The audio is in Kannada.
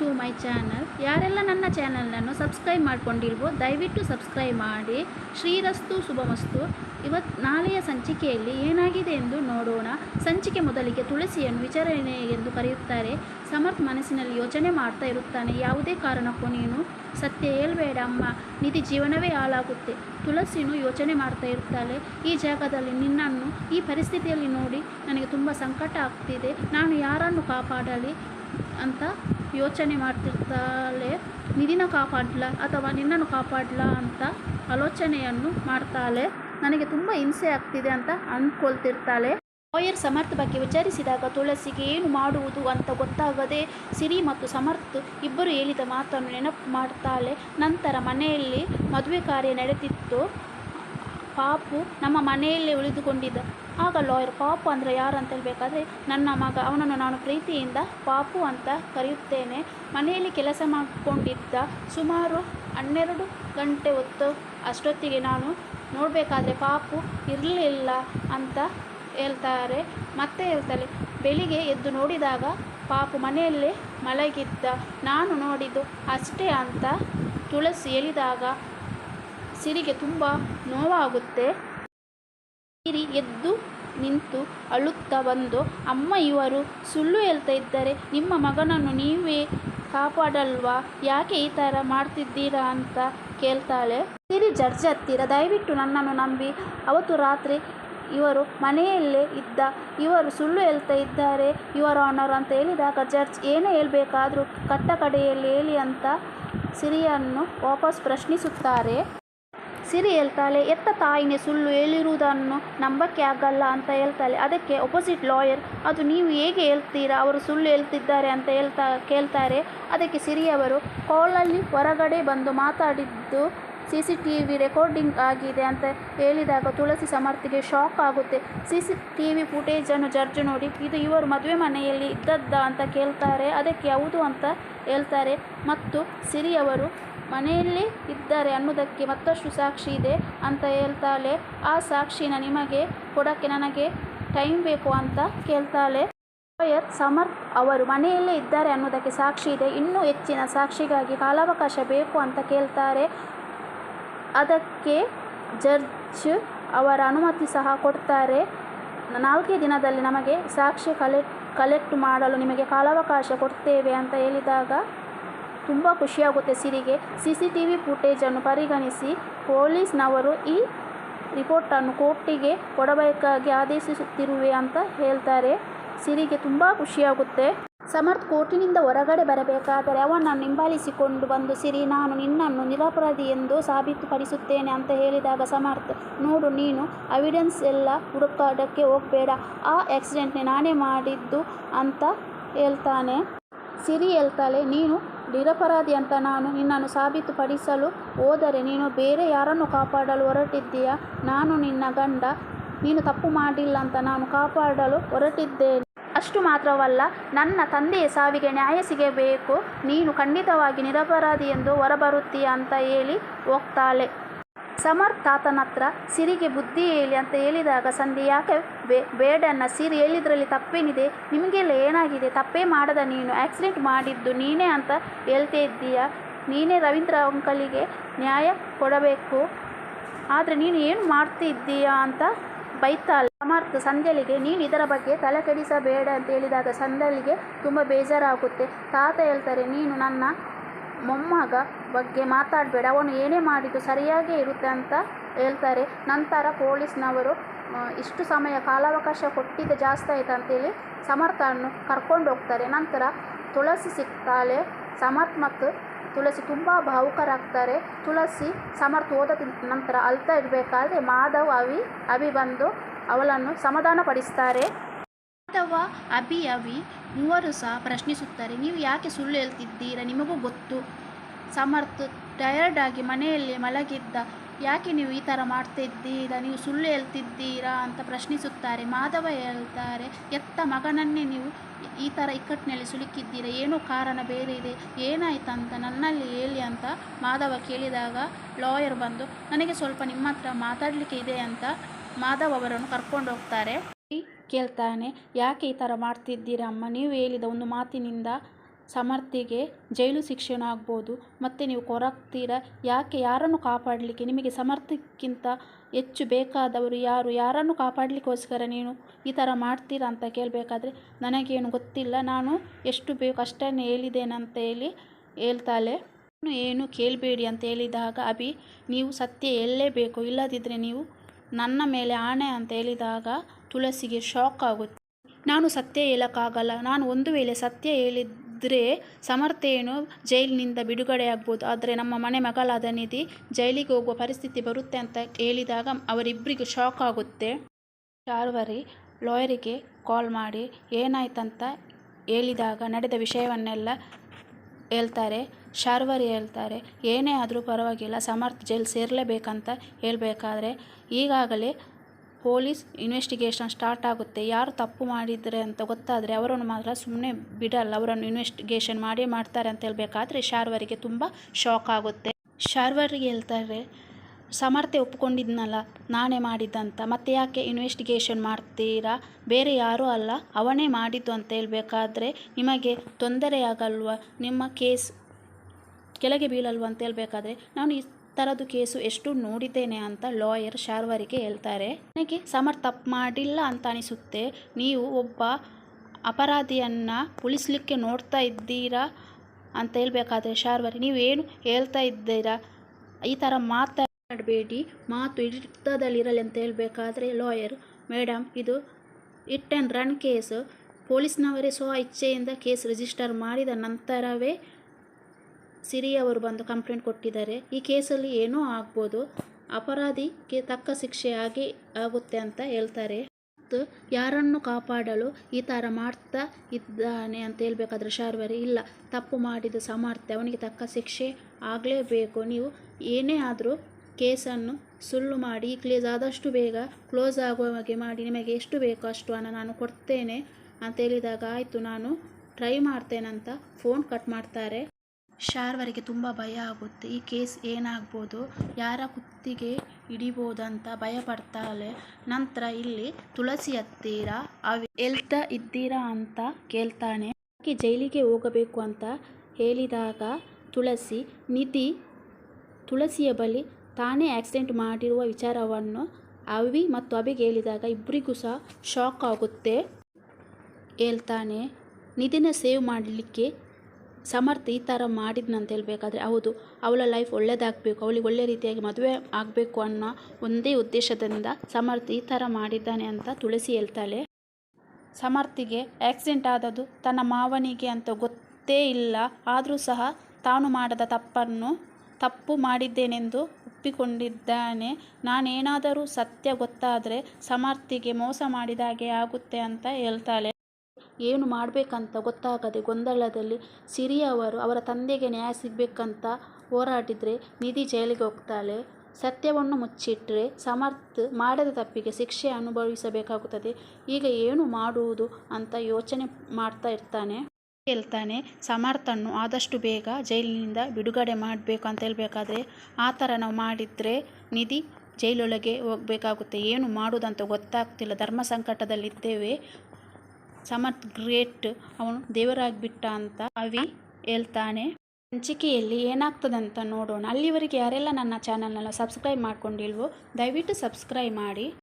ಟು ಮೈ ಚಾನಲ್ ಯಾರೆಲ್ಲ ನನ್ನ ಚಾನಲನ್ನು ಸಬ್ಸ್ಕ್ರೈಬ್ ಮಾಡ್ಕೊಂಡಿಲ್ವೋ, ದಯವಿಟ್ಟು ಸಬ್ಸ್ಕ್ರೈಬ್ ಮಾಡಿ. ಶ್ರೀರಸ್ತು ಶುಭಮಸ್ತು. ಇವತ್ತು ನಾಳೆಯ ಸಂಚಿಕೆಯಲ್ಲಿ ಏನಾಗಿದೆ ಎಂದು ನೋಡೋಣ. ಸಂಚಿಕೆ ಮೊದಲಿಗೆ ತುಳಸಿಯನ್ನು ವಿಚಾರಣೆ ಎಂದು ಕರೆಯುತ್ತಾರೆ. ಸಮರ್ಥ್ ಮನಸ್ಸಿನಲ್ಲಿ ಯೋಚನೆ ಮಾಡ್ತಾ ಇರುತ್ತಾನೆ. ಯಾವುದೇ ಕಾರಣಕ್ಕೂ ನೀನು ಸತ್ಯ ಹೇಳ್ಬೇಡ ಅಮ್ಮ. ನಿಧಿ ಜೀವನವೇ ಹಾಳಾಗುತ್ತೆ. ತುಳಸಿನು ಯೋಚನೆ ಮಾಡ್ತಾ ಇರ್ತಾಳೆ. ಈ ಜಾಗದಲ್ಲಿ ನಿನ್ನನ್ನು, ಈ ಪರಿಸ್ಥಿತಿಯಲ್ಲಿ ನೋಡಿ ನನಗೆ ತುಂಬ ಸಂಕಟ ಆಗ್ತಿದೆ. ನಾನು ಯಾರನ್ನು ಕಾಪಾಡಲಿ ಅಂತ ಯೋಚನೆ ಮಾಡ್ತಿರ್ತಾಳೆ ನಿಧಿನ ಕಾಪಾಡಲ ಅಥವಾ ನಿನ್ನನ್ನು ಕಾಪಾಡಲ ಅಂತ ಆಲೋಚನೆಯನ್ನು ಮಾಡ್ತಾಳೆ. ನನಗೆ ತುಂಬ ಹಿಂಸೆ ಆಗ್ತಿದೆ ಅಂತ ಅಂದ್ಕೊಳ್ತಿರ್ತಾಳೆ ಲಾಯರ್ ಸಮರ್ಥ ಬಗ್ಗೆ ವಿಚಾರಿಸಿದಾಗ ತುಳಸಿಗೆ ಏನು ಮಾಡುವುದು ಅಂತ ಗೊತ್ತಾಗದೆ ಸಿರಿ ಮತ್ತು ಸಮರ್ಥ್ ಇಬ್ಬರು ಹೇಳಿದ ಮಾತನ್ನು ನೆನಪು ಮಾಡ್ತಾಳೆ. ನಂತರ ಮನೆಯಲ್ಲಿ ಮದುವೆ ಕಾರ್ಯ ನಡೆದಿತ್ತು. ಪಾಪು ನಮ್ಮ ಮನೆಯಲ್ಲೇ ಉಳಿದುಕೊಂಡಿದ್ದ ಆಗ ಲಾಯರ್ ಪಾಪು ಅಂದರೆ ಯಾರು ಅಂತ ಹೇಳಬೇಕಾದ್ರೆ, ನನ್ನ ಮಗ, ಅವನನ್ನು ನಾನು ಪ್ರೀತಿಯಿಂದ ಪಾಪು ಅಂತ ಕರೆಯುತ್ತೇನೆ. ಮನೆಯಲ್ಲಿ ಕೆಲಸ ಮಾಡಿಕೊಂಡಿದ್ದ ಸುಮಾರು ಹನ್ನೆರಡು ಗಂಟೆ ಹೊತ್ತು ಅಷ್ಟೊತ್ತಿಗೆ ನಾನು ನೋಡಬೇಕಾದ್ರೆ ಪಾಪು ಇರಲಿಲ್ಲ ಅಂತ ಹೇಳ್ತಾರೆ. ಮತ್ತೆ ಹೇಳ್ತಾರೆ ಬೆಳಿಗ್ಗೆ ಎದ್ದು ನೋಡಿದಾಗ ಪಾಪು ಮನೆಯಲ್ಲೇ ಮಲಗಿದ್ದ. ನಾನು ನೋಡಿದ್ದು ಅಷ್ಟೇ ಅಂತ ತುಳಸಿ ಎಳಿದಾಗ ಸಿರಿಗೆ ತುಂಬ ನೋವಾಗುತ್ತೆ. ಸಿರಿ ಎದ್ದು ನಿಂತು ಅಳುತ್ತಾ ಬಂದು, ಅಮ್ಮ, ಇವರು ಸುಳ್ಳು ಹೇಳ್ತಾ ಇದ್ದಾರೆ. ನಿಮ್ಮ ಮಗನನ್ನು ನೀವೇ ಕಾಪಾಡಲ್ವಾ? ಯಾಕೆ ಈ ಥರ ಮಾಡ್ತಿದ್ದೀರಾ ಅಂತ ಕೇಳ್ತಾಳೆ. ಸಿರಿ ಜಡ್ಜ್ ಹತ್ತಿರ ದಯವಿಟ್ಟು ನನ್ನನ್ನು ನಂಬಿ. ಅವತ್ತು ರಾತ್ರಿ ಇವರು ಮನೆಯಲ್ಲೇ ಇದ್ದ, ಇವರು ಸುಳ್ಳು ಹೇಳ್ತಾ ಇದ್ದಾರೆ. ಇವರ ಆನರ್ ಅಂತ ಹೇಳಿದಾಗ ಜಡ್ಜ್ ಏನೇ ಹೇಳಬೇಕಾದ್ರೂ ಕಟ್ಟ ಕಡೆಯಲ್ಲಿ ಹೇಳಿ ಅಂತ ಸಿರಿಯನ್ನು ವಾಪಸ್ ಪ್ರಶ್ನಿಸುತ್ತಾರೆ. ಸಿರಿ ಹೇಳ್ತಾಳೆ ಎತ್ತ ತಾಯಿನೇ ಸುಳ್ಳು ಹೇಳಿರುವುದನ್ನು ನಂಬಕ್ಕೆ ಆಗಲ್ಲ ಅಂತ ಹೇಳ್ತಾಳೆ. ಅದಕ್ಕೆ ಒಪೋಸಿಟ್ ಲಾಯರ್ ಅದು ನೀವು ಹೇಗೆ ಹೇಳ್ತೀರಾ? ಅವರು ಸುಳ್ಳು ಹೇಳ್ತಿದ್ದಾರೆ ಅಂತ ಹೇಳ್ತಾ, ಕೇಳ್ತಾರೆ. ಅದಕ್ಕೆ ಸಿರಿಯವರು, ಕಾಲಲ್ಲಿ ಹೊರಗಡೆ ಬಂದು ಮಾತಾಡಿದ್ದು C C T V recording ಆಗಿದೆ ಅಂತ ಹೇಳಿದಾಗ ತುಳಸಿ ಸಮರ್ಥಿಗೆ ಶಾಕ್ ಆಗುತ್ತೆ. ಸಿ ಸಿ ಟಿ ವಿ ಫುಟೇಜನ್ನು ಜಡ್ಜ್ ನೋಡಿ, ಇದು ಇವರು ಮದುವೆ ಮನೆಯಲ್ಲಿ ಇದ್ದದ್ದ? ಅಂತ ಕೇಳ್ತಾರೆ. ಅದಕ್ಕೆ ಹೌದು ಅಂತ ಹೇಳ್ತಾರೆ. ಮತ್ತು ಸಿರಿಯವರು ಮನೆಯಲ್ಲಿ ಇದ್ದಾರೆ ಅನ್ನೋದಕ್ಕೆ ಮತ್ತಷ್ಟು ಸಾಕ್ಷಿ ಇದೆ ಅಂತ ಹೇಳ್ತಾಳೆ. ಆ ಸಾಕ್ಷಿನ ನಿಮಗೆ ಕೊಡೋಕ್ಕೆ ನನಗೆ ಟೈಮ್ ಬೇಕು ಅಂತ ಕೇಳ್ತಾಳೆ. ಲಾಯರ್ ಸಮರ್ಥ್ ಅವರು ಮನೆಯಲ್ಲೇ ಇದ್ದಾರೆ ಅನ್ನೋದಕ್ಕೆ ಸಾಕ್ಷಿ ಇದೆ. ಇನ್ನೂ ಹೆಚ್ಚಿನ ಸಾಕ್ಷಿಗಾಗಿ ಕಾಲಾವಕಾಶ ಬೇಕು ಅಂತ ಕೇಳ್ತಾರೆ. ಅದಕ್ಕೆ ಜಡ್ಜ್ ಅವರ ಅನುಮತಿ ಸಹ ಕೊಡ್ತಾರೆ. ನಾಲ್ಕೇ ದಿನದಲ್ಲಿ ನಮಗೆ ಸಾಕ್ಷಿ ಕಲೆಕ್ಟ್ ಕಲೆಕ್ಟ್ ಮಾಡಲು ನಿಮಗೆ ಕಾಲಾವಕಾಶ ಕೊಡ್ತೇವೆ ಅಂತ ಹೇಳಿದಾಗ ತುಂಬ ಖುಷಿಯಾಗುತ್ತೆ ಸಿರಿಗೆ. ಸಿ ಸಿ ಟಿ ವಿ ಫುಟೇಜನ್ನು ಪರಿಗಣಿಸಿ ಪೊಲೀಸ್ನವರು ಈ ರಿಪೋರ್ಟನ್ನು ಕೋರ್ಟಿಗೆ ಕೊಡಬೇಕಾಗಿ ಆದೇಶಿಸುತ್ತಿರುವೆ ಅಂತ ಹೇಳ್ತಾರೆ. ಸಿರಿಗೆ ತುಂಬ ಖುಷಿಯಾಗುತ್ತೆ. ಸಮರ್ಥ್ ಕೋರ್ಟಿನಿಂದ ಹೊರಗಡೆ ಬರಬೇಕಾದರೆ ಅವನನ್ನು ಹಿಂಬಾಲಿಸಿಕೊಂಡು ಬಂದು ಸಿರಿ, ನಾನು ನಿನ್ನನ್ನು ನಿರಪರಾಧಿ ಎಂದು ಸಾಬೀತುಪಡಿಸುತ್ತೇನೆ ಅಂತ ಹೇಳಿದಾಗ, ಸಮರ್ಥ್, ನೋಡು, ನೀನು ಅವಿಡೆನ್ಸ್ ಎಲ್ಲ ಹುಡುಕಾಡಕ್ಕೆ ಹೋಗಬೇಡ. ಆ ಆಕ್ಸಿಡೆಂಟ್ನೇ ನಾನೇ ಮಾಡಿದ್ದು ಅಂತ ಹೇಳ್ತಾನೆ. ಸಿರಿ ಹೇಳ್ತಾಳೆ, ನೀನು ನಿರಪರಾಧಿ ಅಂತ ನಾನು ನಿನ್ನನ್ನು ಸಾಬೀತುಪಡಿಸಲು ಹೋದರೆ ನೀನು ಬೇರೆ ಯಾರನ್ನು ಕಾಪಾಡಲು ಹೊರಟಿದ್ದೀಯಾ? ನಾನು ನಿನ್ನ ಗಂಡ. ನೀನು ತಪ್ಪು ಮಾಡಿಲ್ಲ ಅಂತ ನಾನು ಕಾಪಾಡಲು ಹೊರಟಿದ್ದೇನೆ. ಅಷ್ಟು ಮಾತ್ರವಲ್ಲ, ನನ್ನ ತಂದೆಯ ಸಾವಿಗೆ ನ್ಯಾಯ ಸಿಗಬೇಕು. ನೀನು ಖಂಡಿತವಾಗಿ ನಿರಪರಾಧಿ ಎಂದು ಹೊರಬರುತ್ತೀಯ ಅಂತ ಹೇಳಿ ಹೋಗ್ತಾಳೆ. ಸಮರ್ಥ್ ತಾತನ ಹತ್ರ ಸಿರಿಗೆ ಬುದ್ಧಿ ಹೇಳಿ ಅಂತ ಹೇಳಿದಾಗ ಸಂಧಿ ಯಾಕೆ ಬೇ ಬೇಡನ್ನ ಸಿರಿ ಹೇಳಿದ್ರಲ್ಲಿ ತಪ್ಪೇನಿದೆ? ನಿಮಗೆಲ್ಲ ಏನಾಗಿದೆ? ತಪ್ಪೇ ಮಾಡದ ನೀನು. ಆಕ್ಸಿಡೆಂಟ್ ಮಾಡಿದ್ದು ನೀನೇ ಅಂತ ಹೇಳ್ತಾ ಇದ್ದೀಯ? ನೀನೇ ರವೀಂದ್ರ ಅಂಕಲಿಗೆ ನ್ಯಾಯ ಕೊಡಬೇಕು. ಆದರೆ ನೀನು ಏನು ಮಾಡ್ತಿದ್ದೀಯಾ ಅಂತ ಬೈತಾಳೆ ಸಮರ್ಥ ಸಂಜಲಿಗೆ ನೀನು ಇದರ ಬಗ್ಗೆ ತಲೆ ಕೆಡಿಸಬೇಡ ಅಂತ ಹೇಳಿದಾಗ ಸಂಧ್ಯಲಿಗೆ ತುಂಬ ಬೇಜಾರಾಗುತ್ತೆ. ತಾತ ಹೇಳ್ತಾರೆ, ನೀನು ನನ್ನ ಮೊಮ್ಮಗ ಬಗ್ಗೆ ಮಾತಾಡಬೇಡ, ಅವನು ಏನೇ ಮಾಡಿದ್ದು ಸರಿಯಾಗೇ ಇರುತ್ತೆ ಅಂತ ಹೇಳ್ತಾರೆ. ನಂತರ ಪೊಲೀಸ್ನವರು ಇಷ್ಟು ಸಮಯ ಕಾಲಾವಕಾಶ ಕೊಟ್ಟಿದ್ದ ಜಾಸ್ತಿ ಆಯಿತು ಅಂತೇಳಿ ಸಮರ್ಥನ್ನು ಕರ್ಕೊಂಡು ಹೋಗ್ತಾರೆ. ನಂತರ ತುಳಸಿ ಸಿಗ್ತಾಳೆ. ಸಮರ್ಥ್ ಮತ್ತು ತುಳಸಿ ತುಂಬ ಭಾವುಕರಾಗ್ತಾರೆ. ತುಳಸಿ ಸಮರ್ಥ್ ಓದ ನಂತರ ಅಳ್ತಾ ಇರಬೇಕಾದ್ರೆ ಮಾಧವ್, ಅವಿ ಅವಿ ಬಂದು ಅವಳನ್ನು ಸಮಾಧಾನಪಡಿಸ್ತಾರೆ. ಮಾಧವ ಅಭಿ ಅವಿ ಮೂವರು ಸಹ ಪ್ರಶ್ನಿಸುತ್ತಾರೆ, ನೀವು ಯಾಕೆ ಸುಳ್ಳು ಹೇಳ್ತಿದ್ದೀರಾ? ನಿಮಗೂ ಗೊತ್ತು. ಸಮರ್ಥ ಟಯರ್ಡ್ ಆಗಿ ಮನೆಯಲ್ಲಿ ಮಲಗಿದ್ದ, ಯಾಕೆ ನೀವು ಈ ಥರ ಮಾಡ್ತಿದ್ದೀರಾ? ನೀವು ಸುಳ್ಳು ಹೇಳ್ತಿದ್ದೀರಾ? ಅಂತ ಪ್ರಶ್ನಿಸುತ್ತಾರೆ. ಮಾಧವ ಹೇಳ್ತಾರೆ, ಎತ್ತ ಮಗನನ್ನೇ ನೀವು ಈ ಥರ ಇಕ್ಕಟ್ಟಿನಲ್ಲಿ ಸಿಲುಕಿದ್ದೀರಾ? ಏನೋ ಕಾರಣ ಬೇರೆ ಇದೆ. ಏನಾಯ್ತಂತ ನನ್ನಲ್ಲಿ ಹೇಳಿ ಅಂತ ಮಾಧವ ಕೇಳಿದಾಗ ಲಾಯರ್ ಬಂದು, ನನಗೆ ಸ್ವಲ್ಪ ನಿಮ್ಮ ಹತ್ರ ಮಾತಾಡಲಿಕ್ಕೆ ಇದೆ ಅಂತ ಮಾಧವ್ ಅವರನ್ನು ಕರ್ಕೊಂಡು ಹೋಗ್ತಾರೆ. ಕೇಳ್ತಾನೆ, ಯಾಕೆ ಈ ಥರ ಮಾಡ್ತಿದ್ದೀರಮ್ಮ ನೀವು ಹೇಳಿದ ಒಂದು ಮಾತಿನಿಂದ ಸಮರ್ಥಿಗೆ ಜೈಲು ಶಿಕ್ಷಣ ಆಗ್ಬೋದು ಮತ್ತು ನೀವು ಕೊರಗ್ತೀರಾ? ಯಾಕೆ? ಯಾರನ್ನು ಕಾಪಾಡಲಿಕ್ಕೆ ನಿಮಗೆ ಸಮರ್ಥಕ್ಕಿಂತ ಹೆಚ್ಚು ಬೇಕಾದವರು ಯಾರು? ಯಾರನ್ನು ಕಾಪಾಡಲಿಕ್ಕೋಸ್ಕರ ನೀನು ಈ ಥರ ಮಾಡ್ತೀರಾ ಅಂತ ಕೇಳಬೇಕಾದ್ರೆ, ನನಗೇನು ಗೊತ್ತಿಲ್ಲ. ನಾನು ಎಷ್ಟು ಬೇಕು ಅಷ್ಟನ್ನು ಹೇಳಿದ್ದೇನಂತ ಹೇಳಿ ಹೇಳ್ತಾಳೆ. ಏನು ಕೇಳಬೇಡಿ ಅಂತ ಹೇಳಿದಾಗ, ಅಭಿ, ನೀವು ಸತ್ಯ ಹೇಳಲೇಬೇಕು. ಇಲ್ಲದಿದ್ದರೆ ನೀವು ನನ್ನ ಮೇಲೆ ಆಣೆ ಅಂತ ಹೇಳಿದಾಗ ತುಳಸಿಗೆ ಶಾಕ್ ಆಗುತ್ತೆ. ನಾನು ಸತ್ಯ ಹೇಳೋಕ್ಕಾಗಲ್ಲ. ನಾನು ಒಂದು ವೇಳೆ ಸತ್ಯ ಹೇಳಿದ್ರೆ ಸಮರ್ಥ ಏನು ಜೈಲಿನಿಂದ ಬಿಡುಗಡೆ ಆಗ್ಬೋದು. ಆದರೆ ನಮ್ಮ ಮನೆ ಮಗಳಾದ ನಿಧಿ ಜೈಲಿಗೆ ಹೋಗುವ ಪರಿಸ್ಥಿತಿ ಬರುತ್ತೆ ಅಂತ ಹೇಳಿದಾಗ ಅವರಿಬ್ಬರಿಗೂ ಶಾಕ್ ಆಗುತ್ತೆ. ಚಾರ್ವರಿ ಲಾಯರಿಗೆ ಕಾಲ್ ಮಾಡಿ ಏನಾಯ್ತಂತ ಹೇಳಿದಾಗ ನಡೆದ ವಿಷಯವನ್ನೆಲ್ಲ ಹೇಳ್ತಾರೆ. ಶಾರ್ವರಿ ಹೇಳ್ತಾರೆ, ಏನೇ ಆದರೂ ಪರವಾಗಿಲ್ಲ, ಸಮರ್ಥ ಜೈಲ್ ಸೇರಲೇಬೇಕಂತ ಹೇಳಬೇಕಾದ್ರೆ, ಈಗಾಗಲೇ ಪೊಲೀಸ್ ಇನ್ವೆಸ್ಟಿಗೇಷನ್ ಸ್ಟಾರ್ಟ್ ಆಗುತ್ತೆ. ಯಾರು ತಪ್ಪು ಮಾಡಿದರೆ ಅಂತ ಗೊತ್ತಾದರೆ ಅವರನ್ನು ಮಾತ್ರ ಸುಮ್ಮನೆ ಬಿಡಲ್ಲ, ಅವರನ್ನು ಇನ್ವೆಸ್ಟಿಗೇಷನ್ ಮಾಡೇ ಮಾಡ್ತಾರೆ ಅಂತ ಹೇಳಬೇಕಾದ್ರೆ ಶಾರ್ವರಿಗೆ ತುಂಬ ಶಾಕ್ ಆಗುತ್ತೆ. ಶಾರ್ವರಿಗೆ ಹೇಳ್ತಾರೆ, ಸಮರ್ಥೆ ಒಪ್ಕೊಂಡಿದ್ನಲ್ಲ, ನಾನೇ ಮಾಡಿದ್ದಂತ, ಮತ್ತೆ ಯಾಕೆ ಇನ್ವೆಸ್ಟಿಗೇಷನ್ ಮಾಡ್ತೀರಾ? ಬೇರೆ ಯಾರೂ ಅಲ್ಲ, ಅವನೇ ಮಾಡಿದ್ದು ಅಂತ ಹೇಳಬೇಕಾದ್ರೆ, ನಿಮಗೆ ತೊಂದರೆಯಾಗಲ್ವ? ನಿಮ್ಮ ಕೇಸ್ ಕೆಳಗೆ ಬೀಳಲ್ವ ಅಂತ ಹೇಳಬೇಕಾದ್ರೆ ನಾನು ಈ ಥರದ್ದು ಕೇಸು ಎಷ್ಟು ನೋಡಿದ್ದೇನೆ ಅಂತ ಲಾಯರ್ ಶಾರ್ವರಿಗೆ ಹೇಳ್ತಾರೆ. ನನಗೆ ಸಮರ್ ತಪ್ಪು ಮಾಡಿಲ್ಲ ಅಂತ ಅನಿಸುತ್ತೆ. ನೀವು ಒಬ್ಬ ಅಪರಾಧಿಯನ್ನು ಉಳಿಸ್ಲಿಕ್ಕೆ ನೋಡ್ತಾ ಇದ್ದೀರಾ ಅಂತ ಹೇಳಬೇಕಾದ್ರೆ ಶಾರ್ವರಿ, ನೀವೇನು ಹೇಳ್ತಾ ಇದ್ದೀರಾ? ಈ ಥರ ಮಾತಾಡಬೇಡಿ, ಮಾತು ಹಿಡಿತದಲ್ಲಿರಲಿ ಅಂತ ಹೇಳಬೇಕಾದ್ರೆ ಲಾಯರ್ ಮೇಡಮ್ ಇದು ಇಟ್ ಆ್ಯಂಡ್ ರನ್ ಕೇಸು. ಪೊಲೀಸ್ನವರೇ ಸ್ವ ಇಚ್ಛೆಯಿಂದ ಕೇಸ್ ರಿಜಿಸ್ಟರ್ ಮಾಡಿದ ನಂತರವೇ ಸಿರಿ ಅವರು ಬಂದು ಕಂಪ್ಲೇಂಟ್ ಕೊಟ್ಟಿದ್ದಾರೆ. ಈ ಕೇಸಲ್ಲಿ ಏನೂ ಆಗ್ಬೋದು. ಅಪರಾಧಿಗೆ ತಕ್ಕ ಶಿಕ್ಷೆ ಆಗಿ ಆಗುತ್ತೆ ಅಂತ ಹೇಳ್ತಾರೆ. ಮತ್ತು ಯಾರನ್ನು ಕಾಪಾಡಲು ಈ ಥರ ಮಾಡ್ತಾ ಇದ್ದಾನೆ ಅಂತ ಹೇಳ್ಬೇಕಾದ್ರೆ ಶಾರ್ವರಿ, ಇಲ್ಲ, ತಪ್ಪು ಮಾಡಿದ ಸಾಮರ್ಥ್ಯ, ಅವನಿಗೆ ತಕ್ಕ ಶಿಕ್ಷೆ ಆಗಲೇಬೇಕು. ನೀವು ಏನೇ ಆದರೂ ಕೇಸನ್ನು ಸುಳ್ಳು ಮಾಡಿ ಈ ಕ್ಲೇಸ್ ಆದಷ್ಟು ಬೇಗ ಕ್ಲೋಸ್ ಆಗುವ ಹಾಗೆ ಮಾಡಿ, ನಿಮಗೆ ಎಷ್ಟು ಬೇಕೋ ಅಷ್ಟು ಹಣ ನಾನು ಕೊಡ್ತೇನೆ ಅಂತ ಹೇಳಿದಾಗ ಆಯಿತು, ನಾನು ಟ್ರೈ ಮಾಡ್ತೇನಂತ ಫೋನ್ ಕಟ್ ಮಾಡ್ತಾರೆ. ಶಾರ್ವರಿಗೆ ತುಂಬ ಭಯ ಆಗುತ್ತೆ. ಈ ಕೇಸ್ ಏನಾಗ್ಬೋದು? ಯಾರ ಕುತ್ತಿಗೆ ಹಿಡಿಬೋದಂತ ಭಯ ಪಡ್ತಾಳೆ. ನಂತರ ಇಲ್ಲಿ ತುಳಸಿ ಹತ್ತಿರ ಅವಿ ಹೇಳ್ತಾ ಇದ್ದೀರಾ ಅಂತ ಕೇಳ್ತಾನೆ. ಆಕೆ ಜೈಲಿಗೆ ಹೋಗಬೇಕು ಅಂತ ಹೇಳಿದಾಗ ತುಳಸಿ, ನಿಧಿ ತುಳಸಿಯ ಬಳಿ ತಾನೇ ಆಕ್ಸಿಡೆಂಟ್ ಮಾಡಿರುವ ವಿಚಾರವನ್ನು ಅವಿ ಮತ್ತು ಅಭಿಗೆ ಹೇಳಿದಾಗ ಇಬ್ಬರಿಗೂ ಸಹ ಶಾಕ್ ಆಗುತ್ತೆ. ಹೇಳ್ತಾನೆ, ನಿಧಿನ ಸೇವ್ ಮಾಡಲಿಕ್ಕೆ ಸಮರ್ಥ ಈ ಥರ ಮಾಡಿದ್ನಂತ ಹೇಳಬೇಕಾದ್ರೆ, ಹೌದು, ಅವಳ ಲೈಫ್ ಒಳ್ಳೇದಾಗಬೇಕು, ಅವಳಿಗೆ ಒಳ್ಳೆ ರೀತಿಯಾಗಿ ಮದುವೆ ಆಗಬೇಕು ಅನ್ನೋ ಒಂದೇ ಉದ್ದೇಶದಿಂದ ಸಮರ್ಥ ಈ ಥರ ಮಾಡಿದ್ದಾನೆ ಅಂತ ತುಳಸಿ ಹೇಳ್ತಾಳೆ. ಸಮರ್ಥಿಗೆ ಆಕ್ಸಿಡೆಂಟ್ ಆದದ್ದು ತನ್ನ ಮಾವನಿಗೆ ಅಂತ ಗೊತ್ತೇ ಇಲ್ಲ, ಆದರೂ ಸಹ ತಾನು ಮಾಡದ ತಪ್ಪನ್ನು ತಪ್ಪು ಮಾಡಿದ್ದೇನೆಂದು ಒಪ್ಪಿಕೊಂಡಿದ್ದಾನೆ. ನಾನೇನಾದರೂ ಸತ್ಯ ಗೊತ್ತಾದರೆ ಸಮರ್ಥಿಗೆ ಮೋಸ ಮಾಡಿದಾಗೆ ಆಗುತ್ತೆ ಅಂತ ಹೇಳ್ತಾಳೆ. ಏನು ಮಾಡಬೇಕಂತ ಗೊತ್ತಾಗದೆ ಗೊಂದಲದಲ್ಲಿ ಸಿರಿ ಅವರು ಅವರ ತಂದೆಗೆ ನ್ಯಾಯ ಸಿಗಬೇಕಂತ ಹೋರಾಡಿದರೆ ನಿಧಿ ಜೈಲಿಗೆ ಹೋಗ್ತಾಳೆ. ಸತ್ಯವನ್ನು ಮುಚ್ಚಿಟ್ಟರೆ ಸಮರ್ಥ ಮಾಡದ ತಪ್ಪಿಗೆ ಶಿಕ್ಷೆ ಅನುಭವಿಸಬೇಕಾಗುತ್ತದೆ. ಈಗ ಏನು ಮಾಡುವುದು ಅಂತ ಯೋಚನೆ ಮಾಡ್ತಾ ಇರ್ತಾನೆ. ಹೇಳ್ತಾನೆ, ಸಮರ್ಥನ್ನು ಆದಷ್ಟು ಬೇಗ ಜೈಲಿನಿಂದ ಬಿಡುಗಡೆ ಮಾಡಬೇಕು ಅಂತ ಹೇಳಬೇಕಾದ್ರೆ, ಆ ಥರ ನಾವು ಮಾಡಿದರೆ ನಿಧಿ ಜೈಲೊಳಗೆ ಹೋಗಬೇಕಾಗುತ್ತೆ. ಏನು ಮಾಡುವುದಂತ ಗೊತ್ತಾಗ್ತಿಲ್ಲ. ಧರ್ಮ ಸಂಕಟದಲ್ಲಿದ್ದೇವೆ. ಸಮರ್ಥ್ ಗ್ರೇಟ್. ಅವನು ದೇವರಾಗಿಬಿಟ್ಟ ಅಂತ ಅವಿ ಹೇಳ್ತಾನೆ. ಹಂಚಿಕೆಯಲ್ಲಿ ಏನಾಗ್ತದಂತ ನೋಡೋಣ. ಅಲ್ಲಿವರೆಗೆ ಯಾರೆಲ್ಲ ನನ್ನ ಚಾನಲ್ನೆಲ್ಲ ಸಬ್ಸ್ಕ್ರೈಬ್ ಮಾಡ್ಕೊಂಡಿಲ್ವೋ, ದಯವಿಟ್ಟು ಸಬ್ಸ್ಕ್ರೈಬ್ ಮಾಡಿ.